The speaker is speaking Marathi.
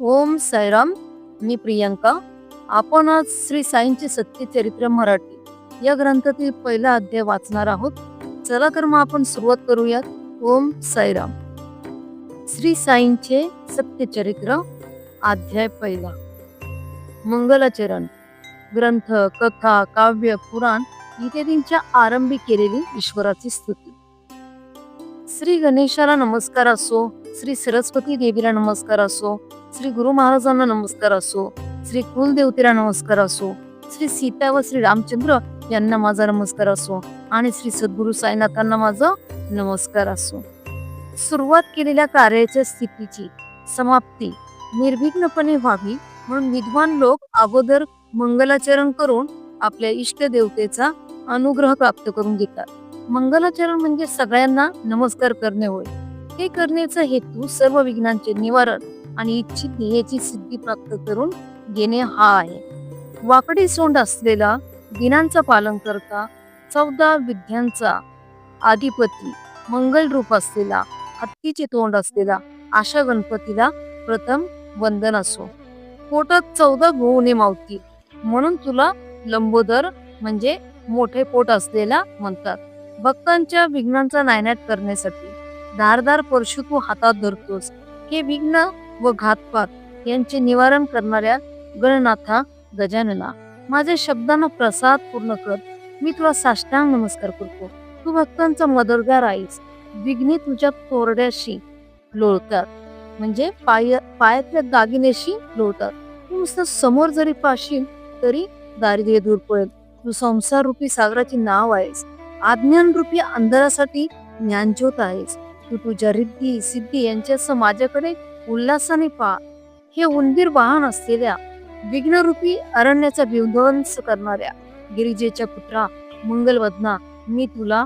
ओम साईराम मी प्रियंका. आपण आज श्री साईंचे सत्यचरित्र मराठी. या ग्रंथातील पहिला अध्याय वाचणार आहोत. चला तर मग आपण सुरुवात करूयात. ओम साईराम श्री साईंचे सत्यचरित्र अध्याय पहिला. मंगलाचरण. ग्रंथ कथा काव्य पुराण इत्यादींच्या आरंभी केलेली ईश्वराची स्तुती. श्री गणेशाला नमस्कार असो श्री सरस्वती देवीला नमस्कार असो श्री गुरु महाराजांना नमस्कार असो श्री कुलदेवतेला नमस्कार असो श्री सीता व श्री रामचंद्र यांना माझा नमस्कार असो आणि श्री सद्गुरु साईनाथांना माझा नमस्कार असो. सुरुवात केलेल्या कार्याच्या स्थितीची समाप्ती निर्विघ्नपणे व्हावी म्हणून विद्वान लोक अगोदर मंगलाचरण करून आपल्या इष्ट देवतेचा अनुग्रह प्राप्त करून घेतात. मंगलाचरण म्हणजे सगळ्यांना नमस्कार करणे होय. हे करण्याचा हेतू सर्व विघ्नांचे निवारण आणि इच्छित ध्येयाची सिद्धी प्राप्त करून घेणे हा आहे. वाकडी सोंड असलेला दिनांचा पालन करता चौदा विद्यांचा आधिपती मंगल रूप असलेला हत्तीचे तोंड असलेला अशा गणपतीला प्रथम वंदन असो. पोटात चौदा गोवणे मावती म्हणून तुला लंबोदर म्हणजे मोठे पोट असलेला म्हणतात. भक्तांच्या विघ्नांचा नायनाट करण्यासाठी धारदार परशु तू हातात धरतोस. हे विघ्न व घातपात यांचे निवारण करणाऱ्या गणनाथा गजानना माझ्या शब्दांना प्रसाद पूर्ण कर. मी तुला साष्टांग नमस्कार करतो. तू भक्तांचा मदरगार आहेस. विघ्ने तुझ्या तोरड्याशी लोळतात. म्हणजे पाय पायातल्या दागिन्याशी लोळतात. तू नुसतं समोर जरी पाशील तरी दारिद्र्य दूर पडेल. तू संसार रूपी सागराची नाव आहेस. आज्ञान रूपी अंधारासाठी ज्ञानज्योत आहेस. तू तुझ्या रिद्धी सिद्धी यांच्यासह माझ्याकडे उल्हासाने पहा. हे उंदीर वाहन असलेल्या विघ्नरूपी अरण्याचा विध्वंस करणाऱ्या गिरिजेच्या पुत्रा मंगलवदना मी तुला